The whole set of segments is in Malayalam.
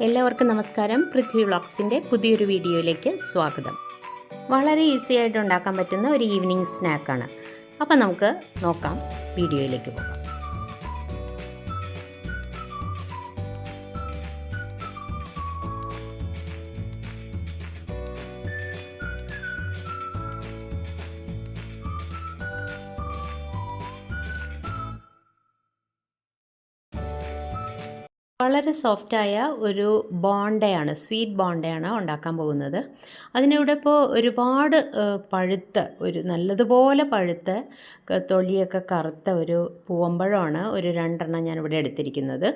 എല്ലാവർക്കും നമസ്കാരം. പൃഥ്വി വ്ളോഗ്സിന്റെ പുതിയൊരു വീഡിയോയിലേക്ക് സ്വാഗതം. വളരെ ഈസി ആയിട്ട് ഉണ്ടാക്കാൻ പറ്റുന്ന ഒരു ഈവനിങ് സ്നാക്കാണ്. അപ്പം നമുക്ക് നോക്കാം വീഡിയോയിലേക്ക് പോകാം. വളരെ സോഫ്റ്റായ ഒരു ബോണ്ടയാണ് സ്വീറ്റ് ബോണ്ടയാണ് ഉണ്ടാക്കാൻ പോകുന്നത്. അതിനിവിടെ ഇപ്പോൾ ഒരുപാട് പഴുത്ത ഒരു നല്ലതുപോലെ പഴുത്ത തൊലിയൊക്കെ കറുത്ത ഒരു പൂവമ്പഴമാണ് ഒരു രണ്ടെണ്ണം ഞാനിവിടെ എടുത്തിരിക്കുന്നത്.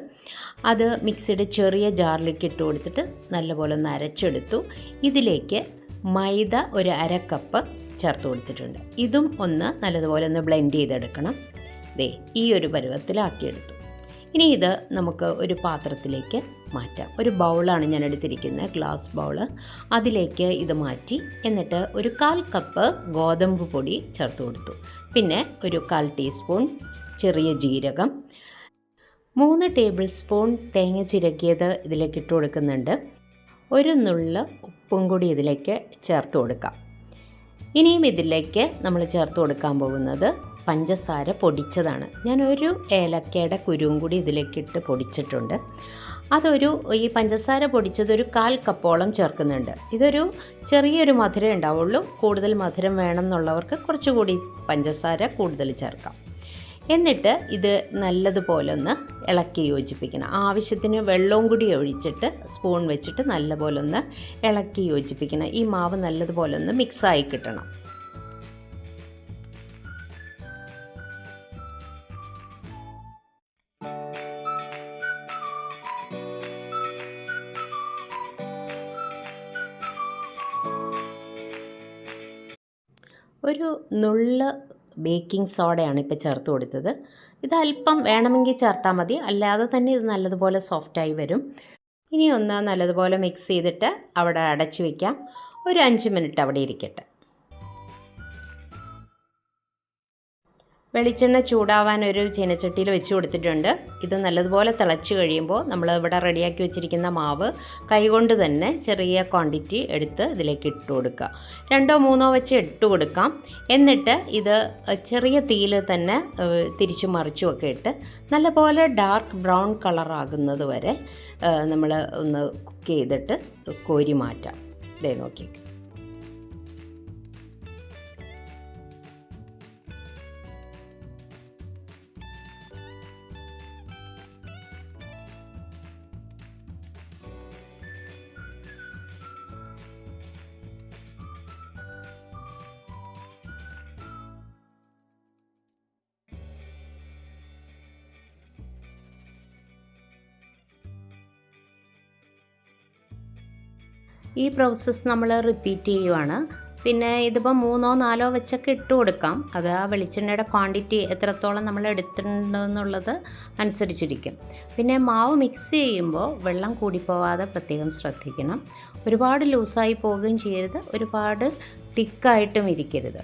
അത് മിക്സിയുടെ ചെറിയ ജാറിലേക്ക് ഇട്ട് കൊടുത്തിട്ട് നല്ലപോലെ ഒന്ന് അരച്ചെടുത്തു. ഇതിലേക്ക് മൈദ ഒരു അരക്കപ്പ് കപ്പ് ചേർത്ത് കൊടുത്തിട്ടുണ്ട്. ഇതും ഒന്ന് നല്ലതുപോലെ ഒന്ന് ബ്ലെൻഡ് ചെയ്തെടുക്കണം. ദേ ഈ ഒരു പരുവത്തിലാക്കിയെടുത്തു. ഇനി ഇത് നമുക്ക് ഒരു പാത്രത്തിലേക്ക് മാറ്റാം. ഒരു ബൗളാണ് ഞാൻ എടുത്തിരിക്കുന്നത് ഗ്ലാസ് ബൗൾ അതിലേക്ക് ഇത് മാറ്റി എന്നിട്ട് ഒരു കാൽ കപ്പ് ഗോതമ്പ് പൊടി ചേർത്ത് കൊടുത്തു. പിന്നെ ഒരു കാൽ ടീസ്പൂൺ ചെറിയ ജീരകം മൂന്ന് ടേബിൾ സ്പൂൺ തേങ്ങ ചിരകിയത് ഇതിലേക്ക് ഇട്ട് കൊടുക്കുന്നുണ്ട്. ഒരു നുള്ള ഉപ്പും കൂടി ഇതിലേക്ക് ചേർത്ത് കൊടുക്കാം. ഇനിയും ഇതിലേക്ക് നമ്മൾ ചേർത്ത് കൊടുക്കാൻ പോകുന്നത് പഞ്ചസാര പൊടിച്ചതാണ്. ഞാൻ ഒരു ഏലക്കയുടെ കുരുവും കൂടി ഇതിലേക്കിട്ട് പൊടിച്ചിട്ടുണ്ട്. അതൊരു ഈ പഞ്ചസാര പൊടിച്ചതൊരു കാൽ കപ്പോളം ചേർക്കുന്നുണ്ട്. ഇതൊരു ചെറിയൊരു മധുരം ഉണ്ടാവുള്ളൂ. കൂടുതൽ മധുരം വേണമെന്നുള്ളവർക്ക് കുറച്ചുകൂടി പഞ്ചസാര കൂടുതൽ ചേർക്കാം. എന്നിട്ട് ഇത് നല്ലതുപോലെ ഒന്ന് ഇളക്കി യോജിപ്പിക്കണം. ആവശ്യത്തിന് വെള്ളവും കൂടി ഒഴിച്ചിട്ട് സ്പൂൺ വെച്ചിട്ട് നല്ലപോലെ ഒന്ന് ഇളക്കി യോജിപ്പിക്കണം. ഈ മാവ് നല്ലതുപോലെ ഒന്ന് മിക്സായി കിട്ടണം. ഒരു നുള്ള് ബേക്കിംഗ് സോഡയാണ് ഇപ്പോൾ ചേർത്ത് കൊടുത്തത്. ഇത് അല്പം വേണമെങ്കിൽ ചേർത്താൽ മതി. അല്ലാതെ തന്നെ ഇത് നല്ലതുപോലെ സോഫ്റ്റായി വരും. ഇനി ഒന്ന് നല്ലതുപോലെ മിക്സ് ചെയ്തിട്ട് അവിടെ അടച്ചു വയ്ക്കാം ഒരു അഞ്ച് മിനിറ്റ് അവിടെ ഇരിക്കട്ടെ. വെളിച്ചെണ്ണ ചൂടാവാൻ ഒരു ചീനച്ചട്ടിയിൽ വെച്ച് കൊടുത്തിട്ടുണ്ട്. ഇത് നല്ലതുപോലെ തിളച്ച് കഴിയുമ്പോൾ നമ്മൾ ഇവിടെ റെഡിയാക്കി വെച്ചിരിക്കുന്ന മാവ് കൈകൊണ്ട് തന്നെ ചെറിയ ക്വാണ്ടിറ്റി എടുത്ത് ഇതിലേക്ക് ഇട്ട് കൊടുക്കുക. രണ്ടോ മൂന്നോ വെച്ച് ഇട്ട് കൊടുക്കാം. എന്നിട്ട് ഇത് ചെറിയ തീയിൽ തന്നെ തിരിച്ചു മറിച്ചുമൊക്കെ ഇട്ട് നല്ലപോലെ ഡാർക്ക് ബ്രൗൺ കളറാകുന്നത് വരെ നമ്മൾ ഒന്ന് കുക്ക് ചെയ്തിട്ട് കോരി മാറ്റാം. ഇതേ നോക്കി ഈ പ്രോസസ്സ് നമ്മൾ റിപ്പീറ്റ് ചെയ്യുവാണ്. പിന്നെ ഇതിപ്പോൾ മൂന്നോ നാലോ വെച്ചൊക്കെ ഇട്ട് കൊടുക്കാം. അത് ആ വെളിച്ചെണ്ണയുടെ ക്വാണ്ടിറ്റി എത്രത്തോളം നമ്മൾ എടുത്തിട്ടുണ്ടെന്നുള്ളത് അനുസരിച്ചിരിക്കും. പിന്നെ മാവ് മിക്സ് ചെയ്യുമ്പോൾ വെള്ളം കൂടിപ്പോവാതെ പ്രത്യേകം ശ്രദ്ധിക്കണം. ഒരുപാട് ലൂസായി പോവുകയും ചെയ്യരുത്. ഒരുപാട് തിക്കായിട്ടും ഇരിക്കരുത്.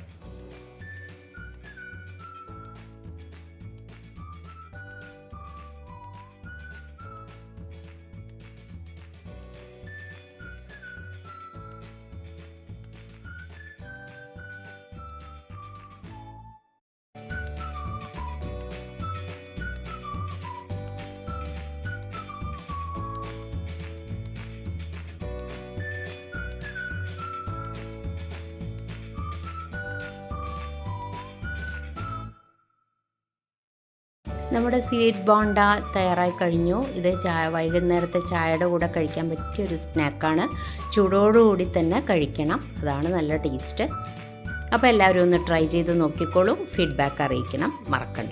നമ്മുടെ സ്വീറ്റ് ബോണ്ട തയ്യാറായി കഴിഞ്ഞു. ഇത് ചായ വൈകുന്നേരത്തെ ചായയുടെ കൂടെ കഴിക്കാൻ പറ്റിയ ഒരു സ്നാക്കാണ്. ചൂടോടുകൂടി തന്നെ കഴിക്കണം. അതാണ് നല്ല ടേസ്റ്റ്. അപ്പോൾ എല്ലാവരും ഒന്ന് ട്രൈ ചെയ്ത് നോക്കിക്കോളൂ. ഫീഡ്ബാക്ക് അറിയിക്കണം. മറക്കണ്ട.